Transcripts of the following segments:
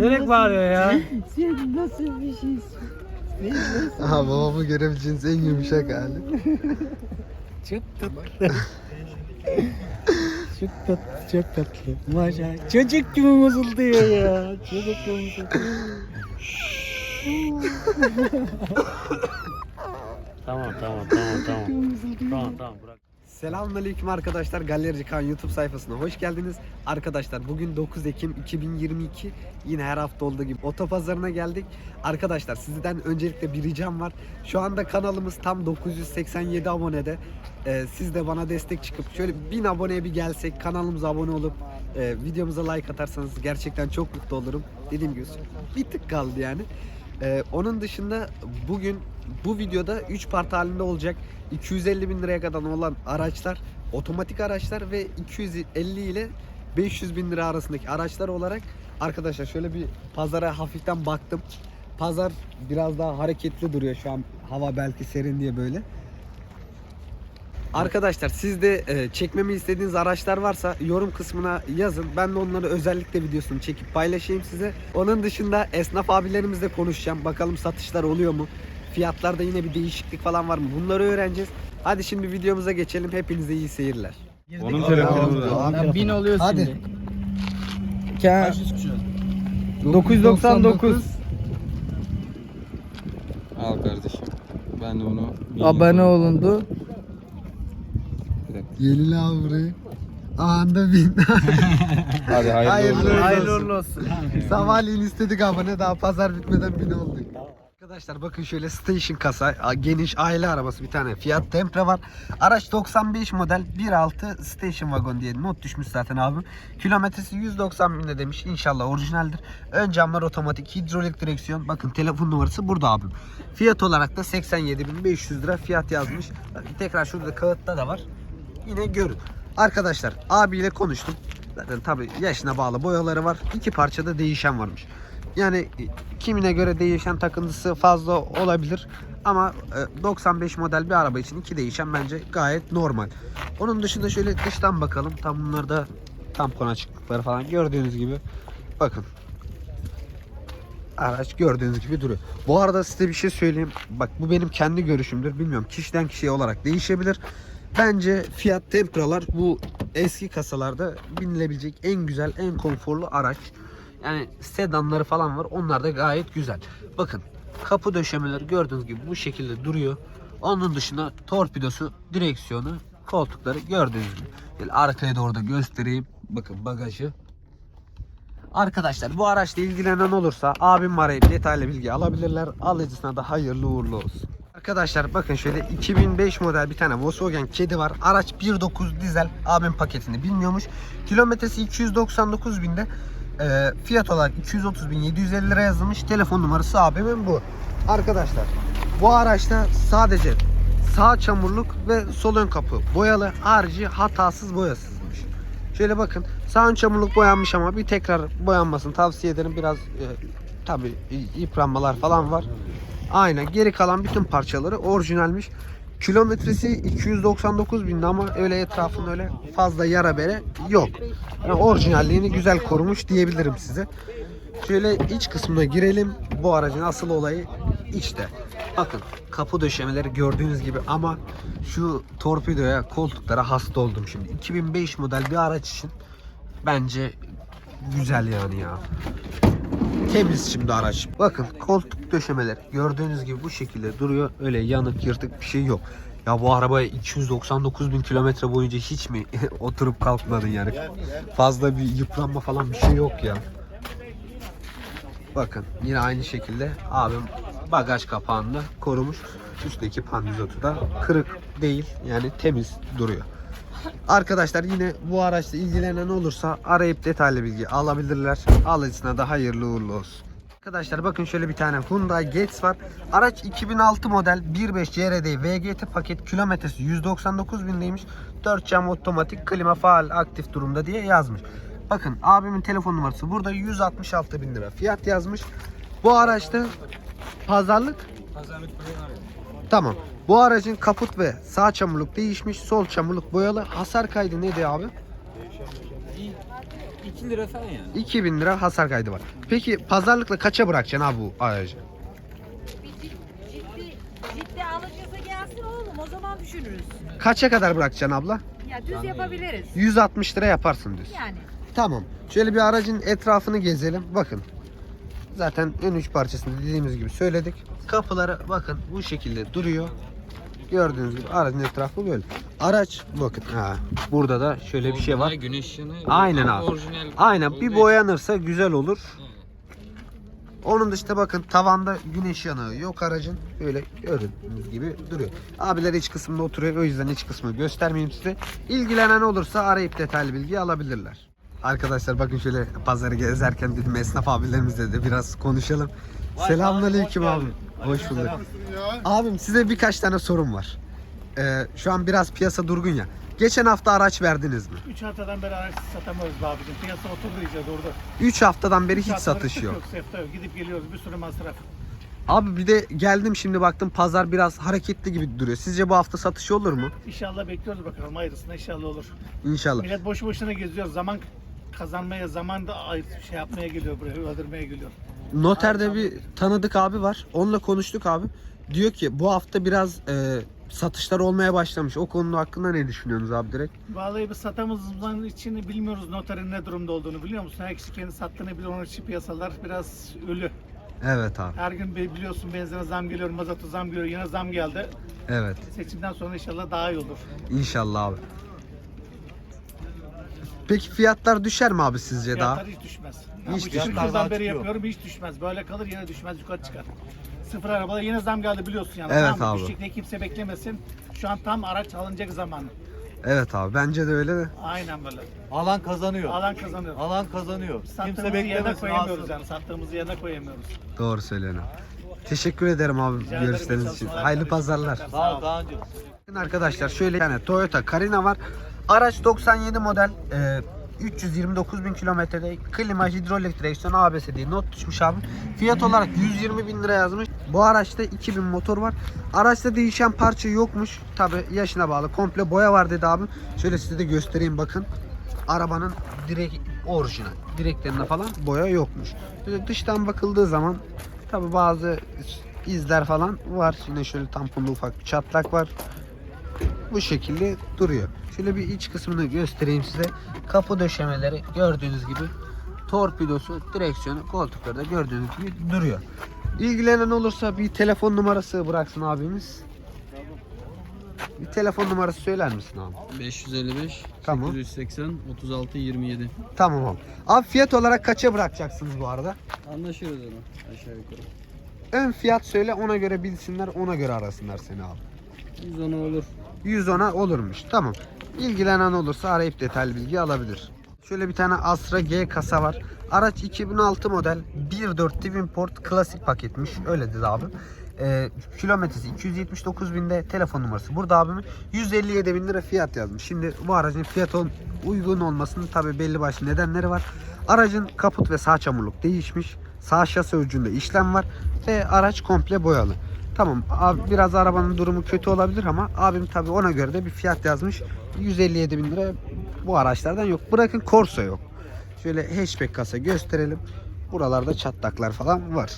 Bilerek bağırıyor ya. Sen nasıl bir şeysin? Aha babamı görebileceğiniz en yumuşak hali. Çok tatlı. çok tatlı, çok tatlı. Maşallah. Çocuk gibi mızıldıyor ya. Çocuk gibi mızıldıyor. Tamam tamam tamam tamam. Tamam tamam bırak. Selamünaleyküm arkadaşlar. Galerici Kan YouTube sayfasına hoş geldiniz. Arkadaşlar bugün 9 Ekim 2022. Yine her hafta olduğu gibi otopazarına geldik. Arkadaşlar sizden öncelikle bir ricam var. Şu anda kanalımız tam 987 abonede. Ee, siz de bana destek çıkıp şöyle 1000 aboneye bir gelsek kanalımıza abone olup e, videomuza like atarsanız gerçekten çok mutlu olurum. Dediğim gibi bir tık kaldı yani. Ee, onun dışında bugün bu videoda 3 part halinde olacak. 250 bin liraya kadar olan araçlar, otomatik araçlar ve 250 ile 500 bin lira arasındaki araçlar olarak arkadaşlar şöyle bir pazara hafiften baktım. Pazar biraz daha hareketli duruyor şu an hava belki serin diye böyle. Arkadaşlar siz de e, çekmemi istediğiniz araçlar varsa yorum kısmına yazın. Ben de onları özellikle videosunu çekip paylaşayım size. Onun dışında esnaf abilerimizle konuşacağım. Bakalım satışlar oluyor mu? Fiyatlarda yine bir değişiklik falan var mı? Bunları öğreneceğiz. Hadi şimdi videomuza geçelim. Hepinize iyi seyirler. Onun telefonu. Ya bin oluyor Hadi. şimdi. Ka 999 Al kardeşim. Ben de onu abone olundu. Bir dakika. Yeni lan burayı. Anında bin. Hadi hayırlı, Hayırlı olsun. Hayırlı uğurlu olsun. Sabahleyin istedik abone daha pazar bitmeden bin olduk. Arkadaşlar bakın şöyle station kasa, geniş aile arabası bir tane Fiat Tempra var. Araç 95 model 1.6 station wagon diye not düşmüş zaten abim. Kilometresi 190 binde demiş. İnşallah orijinaldir. Ön camlar otomatik, hidrolik direksiyon. Bakın telefon numarası burada abim. Fiyat olarak da 87.500 lira fiyat yazmış. Bakın tekrar şurada kağıtta da var. Yine görün. Arkadaşlar abiyle konuştum. Zaten tabi yaşına bağlı boyaları var. İki parçada değişen varmış. Yani e, kimine göre değişen takıntısı fazla olabilir. Ama e, 95 model bir araba için iki değişen bence gayet normal. Onun dışında şöyle dıştan bakalım. Tam bunlarda tampon açıklıkları falan gördüğünüz gibi. Bakın. Araç gördüğünüz gibi duruyor. Bu arada size bir şey söyleyeyim. Bak bu benim kendi görüşümdür. Bilmiyorum kişiden kişiye olarak değişebilir. Bence Fiat Tempra'lar bu eski kasalarda binilebilecek en güzel, en konforlu araç. Yani sedanları falan var. Onlar da gayet güzel. Bakın kapı döşemeleri gördüğünüz gibi bu şekilde duruyor. Onun dışında torpidosu, direksiyonu, koltukları gördüğünüz gibi. Böyle arkaya doğru da göstereyim. Bakın bagajı. Arkadaşlar bu araçla ilgilenen olursa abim arayıp detaylı bilgi alabilirler. Alıcısına da hayırlı uğurlu olsun. Arkadaşlar bakın şöyle 2005 model bir tane Volkswagen kedi var. Araç 1.9 dizel abim paketini bilmiyormuş. Kilometresi 299 binde. Ee, fiyat olarak 230 bin 750 lira yazılmış. Telefon numarası abimin bu. Arkadaşlar bu araçta sadece sağ çamurluk ve sol ön kapı boyalı harici hatasız boyasızmış. Şöyle bakın sağ ön çamurluk boyanmış ama bir tekrar boyanmasını tavsiye ederim. Biraz e, tabi yıpranmalar falan var. Aynen geri kalan bütün parçaları orijinalmiş. Kilometresi 299 binde ama öyle etrafında öyle fazla yara bere yok. Yani orijinalliğini güzel korumuş diyebilirim size. Şöyle iç kısmına girelim. Bu aracın asıl olayı içte. Bakın kapı döşemeleri gördüğünüz gibi ama şu torpidoya koltuklara hasta oldum şimdi. 2005 model bir araç için bence güzel yani ya. Temiz şimdi araç. Bakın koltuk döşemeler gördüğünüz gibi bu şekilde duruyor. Öyle yanık yırtık bir şey yok. Ya bu arabaya 299 bin kilometre boyunca hiç mi oturup kalkmadın yani? Fazla bir yıpranma falan bir şey yok ya. Bakın yine aynı şekilde abim bagaj kapağını korumuş. Üstteki pandizotu da kırık değil yani temiz duruyor. Arkadaşlar yine bu araçla ilgilenen olursa arayıp detaylı bilgi alabilirler. Alıcısına da hayırlı uğurlu olsun. Arkadaşlar bakın şöyle bir tane Hyundai Getz var. Araç 2006 model 1.5 CRD VGT paket kilometresi 199 bindeymiş. 4 cam otomatik klima faal aktif durumda diye yazmış. Bakın abimin telefon numarası burada 166 bin lira fiyat yazmış. Bu araçta pazarlık Tamam. Bu aracın kaput ve sağ çamurluk değişmiş. Sol çamurluk boyalı. Hasar kaydı neydi abi? 2 lira falan yani. 2000 lira hasar kaydı var. Peki pazarlıkla kaça bırakacaksın abi bu aracı? Ciddi, ciddi alacaksa gelsin oğlum o zaman düşünürüz. Kaça kadar bırakacaksın abla? Ya düz yapabiliriz. 160 lira yaparsın düz. Yani. Tamam. Şöyle bir aracın etrafını gezelim. Bakın. Zaten ön üç parçasını dediğimiz gibi söyledik. Kapıları bakın bu şekilde duruyor. Gördüğünüz gibi aracın etrafı böyle. Araç bakın ha burada da şöyle bir şey var. Güneş yanı. Aynen abi. Aynen bir boyanırsa güzel olur. Onun dışında bakın tavanda güneş yanığı yok aracın. Böyle gördüğünüz gibi duruyor. Abiler iç kısmında oturuyor. O yüzden iç kısmı göstermeyeyim size. İlgilenen olursa arayıp detaylı bilgi alabilirler. Arkadaşlar bakın şöyle pazarı gezerken dedim esnaf abilerimizle de biraz konuşalım. Selamünaleyküm abi. Hoş bulduk. Abim size birkaç tane sorum var. Ee, şu an biraz piyasa durgun ya. Geçen hafta araç verdiniz mi? 3 haftadan beri araç satamıyoruz be abicim. Piyasa oturdu iyice durdu. 3 haftadan beri Üç hiç satış tık yok. Sefte yok. Gidip geliyoruz bir sürü masraf. Abi bir de geldim şimdi baktım pazar biraz hareketli gibi duruyor. Sizce bu hafta satış olur mu? İnşallah bekliyoruz bakalım hayırlısına inşallah olur. İnşallah. Millet boşu boşuna geziyor. Zaman kazanmaya, zaman da ay- şey yapmaya geliyor buraya, öldürmeye geliyor. Noterde bir tanıdık abi var. Onunla konuştuk abi. Diyor ki bu hafta biraz e, satışlar olmaya başlamış. O konu hakkında ne düşünüyorsunuz abi direkt? Vallahi biz satamızdan için bilmiyoruz noterin ne durumda olduğunu biliyor musun? Her kişi kendi sattığını bilir. Onun için piyasalar biraz ölü. Evet abi. Her gün biliyorsun benzine zam geliyor, mazota zam geliyor. Yine zam geldi. Evet. Seçimden sonra inşallah daha iyi olur. İnşallah abi. Peki fiyatlar düşer mi abi sizce daha? Fiyatlar hiç düşmez. Hiç Hiç düşmez. yıldan beri yapıyorum hiç düşmez. Böyle kalır yine düşmez yukarı çıkar. Sıfır arabalar yine zam geldi biliyorsun yani. Evet tamam abi. Düşecek diye kimse beklemesin. Şu an tam araç alınacak zamanı. Evet abi bence de öyle de. Aynen böyle. Alan kazanıyor. Alan kazanıyor. Alan kazanıyor. Kimse Sattığımızı yerine beklemesin koyamıyoruz alsın. yani. Sattığımızı yerine koyamıyoruz. Doğru söylüyorsun. Teşekkür ederim abi Rica ederim, görüşleriniz için. çalışmalar Hayırlı pazarlar. Sağ ol Kaan'cığım. Bakın Arkadaşlar şöyle yani Toyota Carina var. Araç 97 model. E, 329 bin kilometrede klima, hidrolik direksiyon, ABS diye not düşmüş abi. Fiyat olarak 120 bin lira yazmış. Bu araçta 2000 motor var. Araçta değişen parça yokmuş. Tabi yaşına bağlı. Komple boya var dedi abi. Şöyle size de göstereyim bakın. Arabanın direkt orijinal. Direklerinde falan boya yokmuş. Dıştan bakıldığı zaman tabi bazı izler falan var. Yine şöyle tamponda ufak bir çatlak var bu şekilde duruyor. Şöyle bir iç kısmını göstereyim size. Kapı döşemeleri gördüğünüz gibi torpidosu, direksiyonu, koltukları da gördüğünüz gibi duruyor. İlgilenen olursa bir telefon numarası bıraksın abimiz. Bir telefon numarası söyler misin abi? 555 Tamam. 880 36 27. Tamam abi. Abi fiyat olarak kaça bırakacaksınız bu arada? Anlaşıyoruz onu aşağı yukarı. Ön fiyat söyle ona göre bilsinler ona göre arasınlar seni abi. 110 olur. 110'a olurmuş. Tamam. İlgilenen olursa arayıp detaylı bilgi alabilir. Şöyle bir tane Astra G kasa var. Araç 2006 model 1.4 Twinport klasik paketmiş. Öyle dedi abi. Ee, kilometresi 279 binde telefon numarası. Burada abimin 157 bin lira fiyat yazmış. Şimdi bu aracın fiyat ol- uygun olmasının tabi belli başlı nedenleri var. Aracın kaput ve sağ çamurluk değişmiş. Sağ şase ucunda işlem var. Ve araç komple boyalı. Tamam abi biraz arabanın durumu kötü olabilir ama abim tabi ona göre de bir fiyat yazmış. 157 bin lira bu araçlardan yok. Bırakın Corsa yok. Şöyle hatchback kasa gösterelim. Buralarda çatlaklar falan var.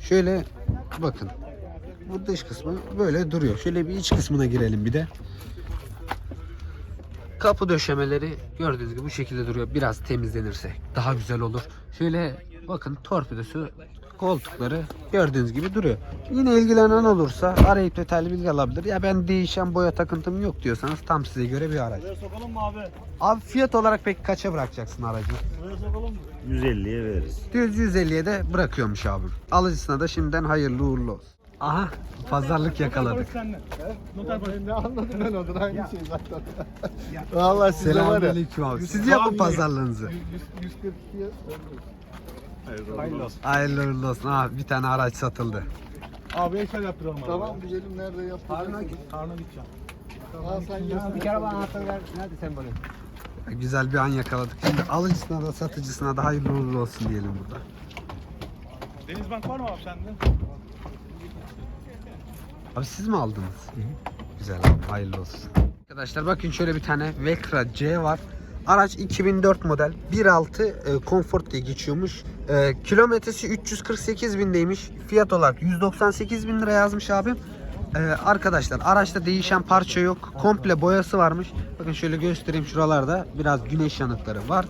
Şöyle bakın. Bu dış kısmı böyle duruyor. Şöyle bir iç kısmına girelim bir de. Kapı döşemeleri gördüğünüz gibi bu şekilde duruyor. Biraz temizlenirse daha güzel olur. Şöyle bakın torpidosu koltukları gördüğünüz gibi duruyor. Yine ilgilenen olursa arayıp detaylı bilgi alabilir. Ya ben değişen boya takıntım yok diyorsanız tam size göre bir araç. Buraya sokalım mı abi? Abi fiyat olarak peki kaça bırakacaksın aracı? Buraya sokalım mı? 150'ye veririz. Düz 150'ye de bırakıyormuş abim. Alıcısına da şimdiden hayırlı uğurlu olsun. Aha pazarlık yakaladık. Noter barış. Ne anladım ben ondan aynı şey zaten. Vallahi size var ya. Selamünaleyküm abi. Siz yapın pazarlığınızı. 142'ye Hayırlı olsun. Hayırlı uğurlu olsun. Ha, bir tane araç satıldı. Abi eşel yaptıralım. Tamam güzelim nerede yaptın? Karnına gideceğim. Al sen gel. Bir kere bana anahtarı ver. Nerede sen bana? Güzel bir an yakaladık. Şimdi alıcısına da satıcısına da hayırlı uğurlu olsun diyelim burada. Denizbank var mı abi sende? Abi siz mi aldınız? Güzel abi hayırlı olsun. Arkadaşlar bakın şöyle bir tane Vectra C var. Araç 2004 model 1.6 e, Comfort diye geçiyormuş. E, kilometresi 348 bindeymiş. Fiyat olarak 198 bin lira yazmış abim. E, arkadaşlar araçta değişen parça yok. Komple boyası varmış. Bakın şöyle göstereyim şuralarda biraz güneş yanıkları var.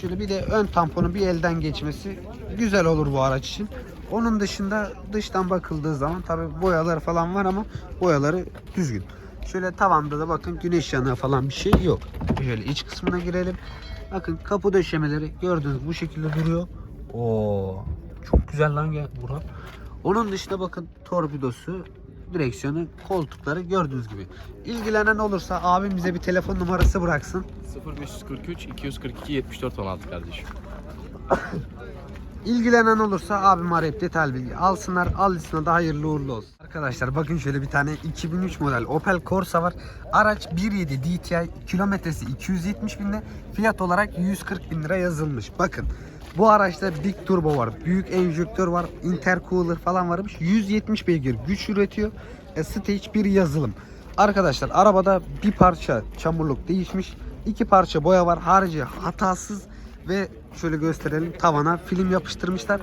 Şöyle bir de ön tamponu bir elden geçmesi güzel olur bu araç için. Onun dışında dıştan bakıldığı zaman tabi boyaları falan var ama boyaları düzgün. Şöyle tavanda da bakın güneş yanığı falan bir şey yok. Şöyle iç kısmına girelim. Bakın kapı döşemeleri gördüğünüz bu şekilde duruyor. Oo, çok güzel lan ya Murat. Onun dışında bakın torpidosu, direksiyonu, koltukları gördüğünüz gibi. İlgilenen olursa abim bize bir telefon numarası bıraksın. 0543 242 74 16 kardeşim. İlgilenen olursa abim arayıp detaylı bilgi alsınlar. Alısına da hayırlı uğurlu olsun. Arkadaşlar bakın şöyle bir tane 2003 model Opel Corsa var. Araç 1.7 DTI kilometresi 270 binde fiyat olarak 140 bin lira yazılmış. Bakın bu araçta Big Turbo var. Büyük enjektör var. Intercooler falan varmış. 170 beygir güç üretiyor. E, Stage 1 yazılım. Arkadaşlar arabada bir parça çamurluk değişmiş. iki parça boya var. Harici hatasız ve şöyle gösterelim tavana film yapıştırmışlar.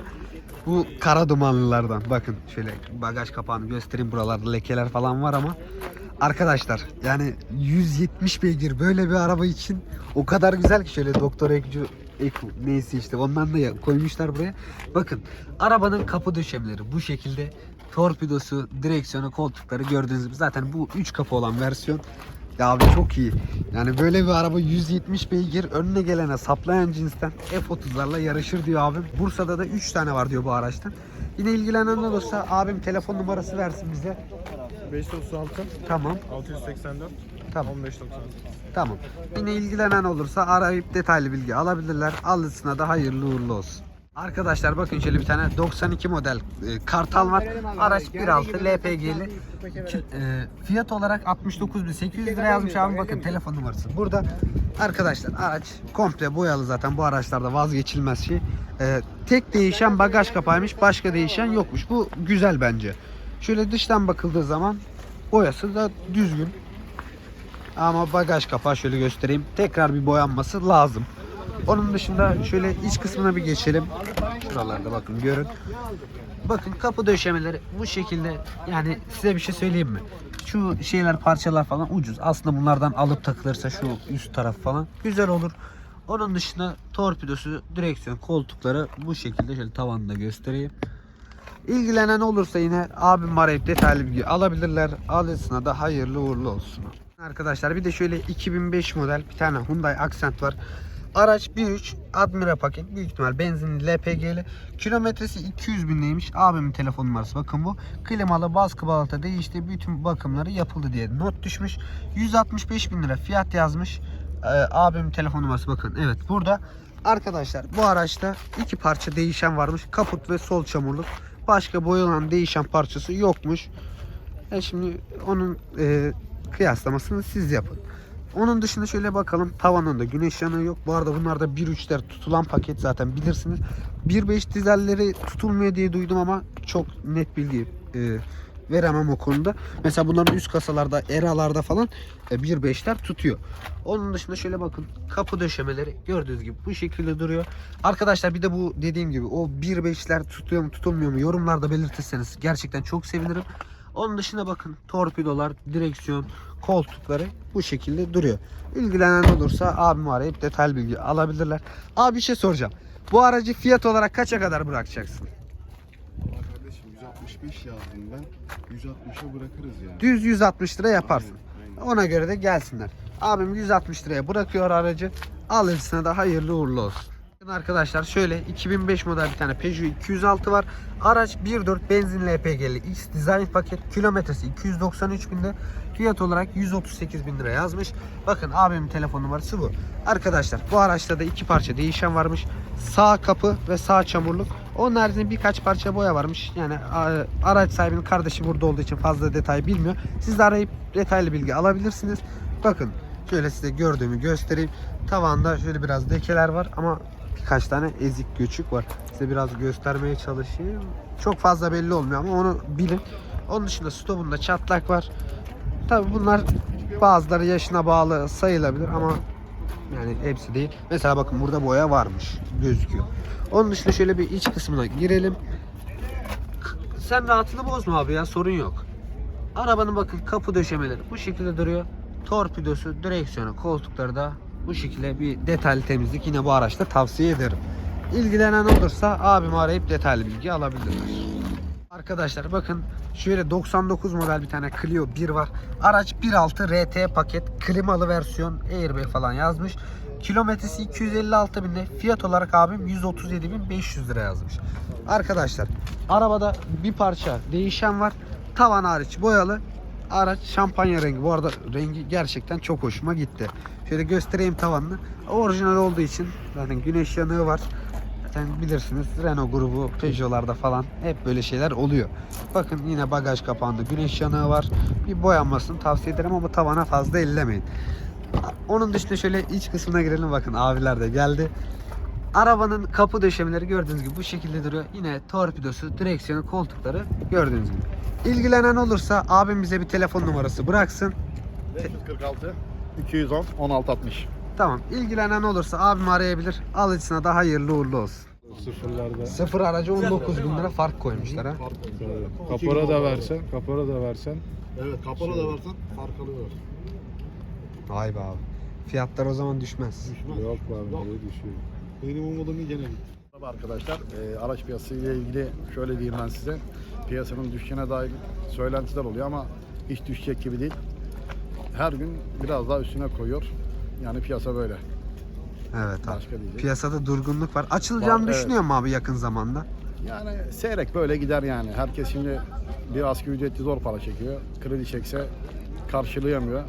Bu kara dumanlılardan. Bakın şöyle bagaj kapağını göstereyim. Buralarda lekeler falan var ama arkadaşlar yani 170 beygir böyle bir araba için o kadar güzel ki şöyle Doktor Ekcu Eko neyse işte ondan da koymuşlar buraya. Bakın arabanın kapı döşemeleri bu şekilde torpidosu, direksiyonu, koltukları gördüğünüz gibi zaten bu 3 kapı olan versiyon ya abi çok iyi. Yani böyle bir araba 170 beygir önüne gelene saplayan cinsten F30'larla yarışır diyor abim. Bursa'da da 3 tane var diyor bu araçtan. Yine ilgilenen olursa abim telefon numarası versin bize. 536 Tamam. 684 Tamam. 1596. Tamam. Yine ilgilenen olursa arayıp detaylı bilgi alabilirler. Alısına da hayırlı uğurlu olsun. Arkadaşlar bakın şöyle bir tane 92 model e, Kartal var. Araç 1.6 LPG'li. E, fiyat olarak 69.800 lira yazmış abi bakın telefon numarası. Burada arkadaşlar araç komple boyalı zaten bu araçlarda vazgeçilmez şey. E, tek değişen bagaj kapağıymış başka değişen yokmuş. Bu güzel bence. Şöyle dıştan bakıldığı zaman boyası da düzgün. Ama bagaj kapağı şöyle göstereyim. Tekrar bir boyanması lazım. Onun dışında şöyle iç kısmına bir geçelim. Şuralarda bakın görün. Bakın kapı döşemeleri bu şekilde yani size bir şey söyleyeyim mi? Şu şeyler parçalar falan ucuz. Aslında bunlardan alıp takılırsa şu üst taraf falan güzel olur. Onun dışında torpidosu, direksiyon, koltukları bu şekilde şöyle tavanda göstereyim. İlgilenen olursa yine abim arayıp detaylı bilgi alabilirler. Alısına da hayırlı uğurlu olsun. Arkadaşlar bir de şöyle 2005 model bir tane Hyundai Accent var. Araç 1.3 Admira paket büyük ihtimal benzinli LPG'li. Kilometresi 200 binleymiş. Abimin telefon numarası bakın bu. Klimalı baskı balata değişti. Bütün bakımları yapıldı diye not düşmüş. 165 bin lira fiyat yazmış. Ee, abimin telefon numarası bakın. Evet burada. Arkadaşlar bu araçta iki parça değişen varmış. Kaput ve sol çamurluk. Başka boyanan değişen parçası yokmuş. E şimdi onun e, kıyaslamasını siz yapın. Onun dışında şöyle bakalım. Tavanında güneş yanığı yok. Bu arada bunlar da 1.3'ler tutulan paket zaten bilirsiniz. 1.5 dizelleri tutulmuyor diye duydum ama çok net bilgi e, veremem o konuda. Mesela bunların üst kasalarda, eralarda falan e, 1.5'ler tutuyor. Onun dışında şöyle bakın. Kapı döşemeleri gördüğünüz gibi bu şekilde duruyor. Arkadaşlar bir de bu dediğim gibi o 1.5'ler tutuyor mu tutulmuyor mu yorumlarda belirtirseniz gerçekten çok sevinirim. Onun dışında bakın torpidolar, direksiyon, koltukları bu şekilde duruyor. İlgilenen olursa abimi arayıp detaylı bilgi alabilirler. Abi bir şey soracağım. Bu aracı fiyat olarak kaça kadar bırakacaksın? Valla kardeşim 165 yazdım ben. 160'a bırakırız yani. Düz 160 lira yaparsın. Aynen, aynen. Ona göre de gelsinler. Abim 160 liraya bırakıyor aracı. Alıcısına da hayırlı uğurlu olsun. Bakın Arkadaşlar şöyle 2005 model bir tane Peugeot 206 var. Araç 1.4 benzinli LPG'li X Design paket. Kilometresi 293 binde. Fiyat olarak 138 bin lira yazmış. Bakın abimin telefon numarası bu. Arkadaşlar bu araçta da iki parça değişen varmış. Sağ kapı ve sağ çamurluk. Onun haricinde birkaç parça boya varmış. Yani araç sahibinin kardeşi burada olduğu için fazla detay bilmiyor. Siz de arayıp detaylı bilgi alabilirsiniz. Bakın şöyle size gördüğümü göstereyim. Tavanda şöyle biraz lekeler var ama birkaç tane ezik göçük var. Size biraz göstermeye çalışayım. Çok fazla belli olmuyor ama onu bilin. Onun dışında stopunda çatlak var. Tabi bunlar bazıları yaşına bağlı sayılabilir ama Yani hepsi değil. Mesela bakın burada boya varmış. Gözüküyor. Onun dışında şöyle bir iç kısmına girelim. Sen rahatını bozma abi ya sorun yok. Arabanın bakın kapı döşemeleri bu şekilde duruyor. Torpidosu, direksiyonu, koltukları da bu şekilde bir detaylı temizlik yine bu araçta tavsiye ederim. İlgilenen olursa abimi arayıp detaylı bilgi alabilirler. Arkadaşlar bakın şöyle 99 model bir tane Clio 1 var. Araç 1.6 RT paket klimalı versiyon airbag falan yazmış. Kilometresi 256 binde fiyat olarak abim 137.500 lira yazmış. Arkadaşlar arabada bir parça değişen var. Tavan hariç boyalı. Araç şampanya rengi. Bu arada rengi gerçekten çok hoşuma gitti. Şöyle göstereyim tavanını. Orijinal olduğu için zaten güneş yanığı var. Zaten bilirsiniz Renault grubu, Peugeot'larda falan hep böyle şeyler oluyor. Bakın yine bagaj kapağında güneş yanığı var. Bir boyanmasını tavsiye ederim ama tavana fazla ellemeyin. Onun dışında şöyle iç kısmına girelim bakın abiler de geldi. Arabanın kapı döşemeleri gördüğünüz gibi bu şekilde duruyor. Yine torpidosu, direksiyonu, koltukları gördüğünüz gibi. İlgilenen olursa abim bize bir telefon numarası bıraksın. 546 210 1660. Tamam. İlgilenen olursa abim arayabilir. Alıcısına da hayırlı uğurlu olsun. Sıfırlarda. Sıfır aracı 19 bin lira fark koymuşlar ha. Kapora da versen, kapora da versen. Evet kapalı da varsan fark alıyor. Vay be abi. Fiyatlar o zaman düşmez. Yok lan diye düşüyor. Benim umudum iyi gene Merhaba arkadaşlar. Ee, araç piyasası ile ilgili şöyle diyeyim ben size. Piyasanın düşeceğine dair söylentiler oluyor ama hiç düşecek gibi değil. Her gün biraz daha üstüne koyuyor. Yani piyasa böyle. Evet abi. Başka diyecek. Piyasada durgunluk var. Açılacağını Var, evet. düşünüyor mu abi yakın zamanda? Yani seyrek böyle gider yani. Herkes şimdi bir asgari ücretli zor para çekiyor. Kredi çekse karşılayamıyor.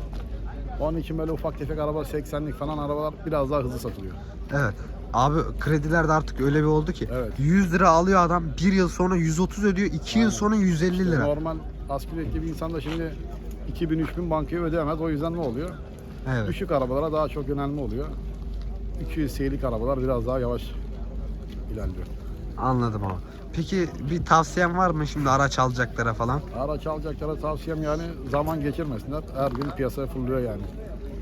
Onun için böyle ufak tefek araba 80'lik falan arabalar biraz daha hızlı satılıyor. Evet. Abi krediler de artık öyle bir oldu ki. Evet. 100 lira alıyor adam. Bir yıl sonra 130 ödüyor. 2 yıl Aynen. sonra 150 lira. Normal asgari ücretli bir insan da şimdi 2000-3000 bankaya ödeyemez. O yüzden ne oluyor? Evet. Düşük arabalara daha çok yönelme oluyor. 200 cc'lik arabalar biraz daha yavaş ilerliyor. Anladım abi. Peki bir tavsiyen var mı şimdi araç alacaklara falan? Araç alacaklara tavsiyem yani zaman geçirmesinler. Her gün piyasaya fırlıyor yani.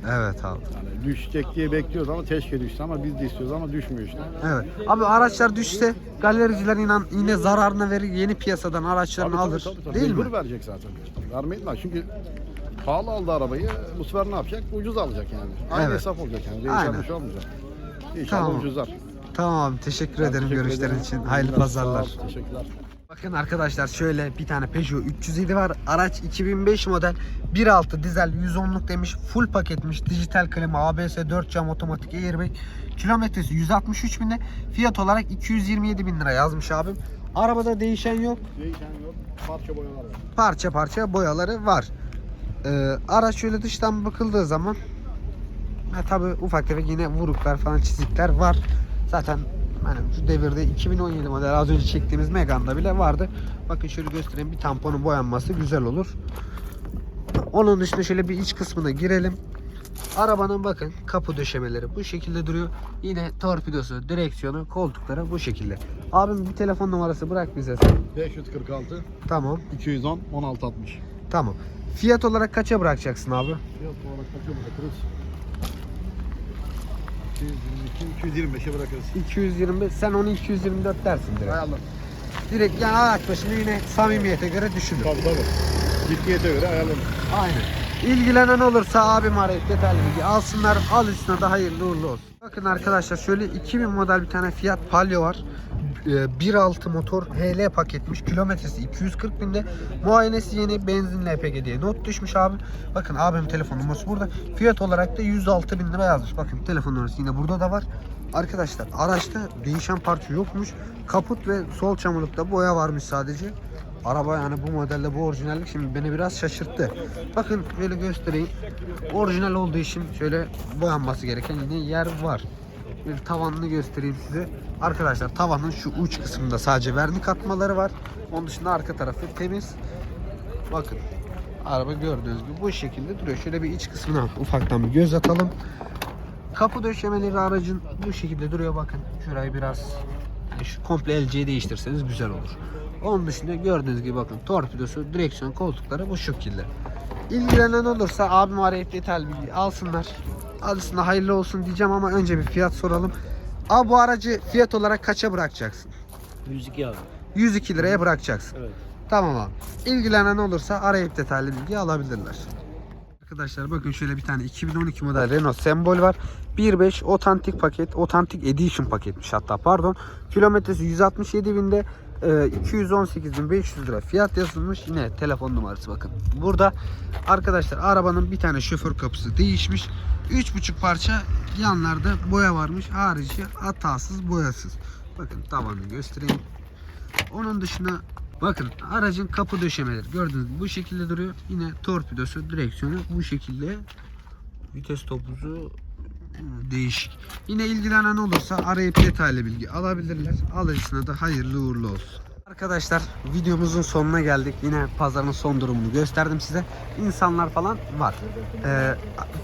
Evet abi. Yani düşecek diye bekliyoruz ama keşke düşse ama biz de istiyoruz ama düşmüyor işte. Evet. Abi araçlar düşse galericiler inan yine zararına verir yeni piyasadan araçlarını Tabii, tabii, alır. tabii, tabii. Değil Mecbur mi? verecek zaten. Vermeyin lan çünkü pahalı aldı arabayı. Bu sefer ne yapacak? Ucuz alacak yani. Aynı Evet. hesap olacak yani. Değişen Aynen. bir şey olmayacak. İnşallah Tamam. ucuzlar. Tamam abi teşekkür ederim teşekkür görüşlerin ederim. için. Hayırlı Sağ ol, pazarlar. Teşekkürler. Bakın arkadaşlar şöyle bir tane Peugeot 307 var. Araç 2005 model 1.6 dizel 110'luk demiş. Full paketmiş. Dijital klima, ABS, 4 cam, otomatik airbag. Kilometresi 163 binde. Fiyat olarak 227 bin lira yazmış abim. Arabada değişen yok. Değişen yok. Parça boyalar var. Parça parça boyaları var. Ee, araç şöyle dıştan bakıldığı zaman ha, tabi ufak tefek yine vuruklar falan çizikler var. Zaten hani şu devirde 2017 model az önce çektiğimiz Megane'da bile vardı. Bakın şöyle göstereyim bir tamponun boyanması güzel olur. Onun dışında şöyle bir iç kısmına girelim. Arabanın bakın kapı döşemeleri bu şekilde duruyor. Yine torpidosu, direksiyonu, koltukları bu şekilde. Abim bir telefon numarası bırak bize sen. 546 Tamam. 210 1660. Tamam. Fiyat olarak kaça bırakacaksın abi? Fiyat olarak kaça bırakırız? 222 225'e bırakırız. 225. Sen onu 224 dersin direkt. Ayarlar. Direkt yani araç başına yine samimiyete göre düşünür. Tabii tabii. Ciddiyete göre ayarlanır. Aynen. İlgilenen olursa abim arayıp detaylı bilgi alsınlar. Alışına da hayırlı uğurlu olsun. Bakın arkadaşlar şöyle 2000 model bir tane Fiat Palio var. Ee, 1.6 motor HL paketmiş. Kilometresi 240 binde. Muayenesi yeni benzinli LPG diye not düşmüş abi. Bakın abim telefon numarası burada. Fiyat olarak da 106 bin lira yazmış. Bakın telefon numarası yine burada da var. Arkadaşlar araçta değişen parça yokmuş. Kaput ve sol çamurlukta boya varmış sadece. Araba yani bu modelde bu orijinallik şimdi beni biraz şaşırttı. Bakın böyle göstereyim. Orijinal olduğu için şöyle boyanması gereken yine yer var. Bir tavanını göstereyim size. Arkadaşlar tavanın şu uç kısmında sadece vernik atmaları var. Onun dışında arka tarafı temiz. Bakın. Araba gördüğünüz gibi bu şekilde duruyor. Şöyle bir iç kısmına ufaktan bir göz atalım. Kapı döşemeleri aracın bu şekilde duruyor bakın. Şurayı biraz şu komple LC'yi değiştirseniz güzel olur. Onun dışında gördüğünüz gibi bakın torpidosu, direksiyon koltukları bu şekilde. İlgilenen olursa abim arayıp detaylı bilgi alsınlar. Alısına hayırlı olsun diyeceğim ama önce bir fiyat soralım. Abi bu aracı fiyat olarak kaça bırakacaksın? 102 abi. 102 liraya bırakacaksın. Evet. Tamam abi. İlgilenen olursa arayıp detaylı bilgi alabilirler. Arkadaşlar bakın şöyle bir tane 2012 model Renault Sembol var. 1.5 otantik paket, otantik edition paketmiş hatta pardon. Kilometresi 167 binde e, 218.500 lira fiyat yazılmış. Yine telefon numarası bakın. Burada arkadaşlar arabanın bir tane şoför kapısı değişmiş. 3.5 parça yanlarda boya varmış. Harici hatasız boyasız. Bakın tavanı göstereyim. Onun dışında bakın aracın kapı döşemeleri gördüğünüz gibi bu şekilde duruyor. Yine torpidosu, direksiyonu bu şekilde. Vites topuzu değişik. Yine ilgilenen olursa arayıp detaylı bilgi alabilirler. Alıcısına da hayırlı uğurlu olsun. Arkadaşlar videomuzun sonuna geldik. Yine pazarın son durumunu gösterdim size. İnsanlar falan var. Ee,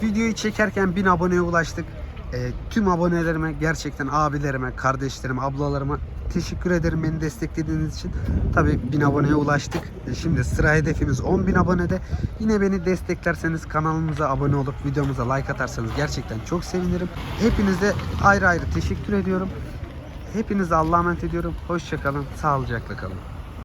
videoyu çekerken 1000 aboneye ulaştık. Ee, tüm abonelerime gerçekten abilerime, kardeşlerime, ablalarıma teşekkür ederim beni desteklediğiniz için. Tabii 1000 aboneye ulaştık. Şimdi sıra hedefimiz 10.000 abonede. Yine beni desteklerseniz kanalımıza abone olup videomuza like atarsanız gerçekten çok sevinirim. Hepinize ayrı ayrı teşekkür ediyorum. Hepinize Allah'a emanet ediyorum. Hoşçakalın, sağlıcakla kalın.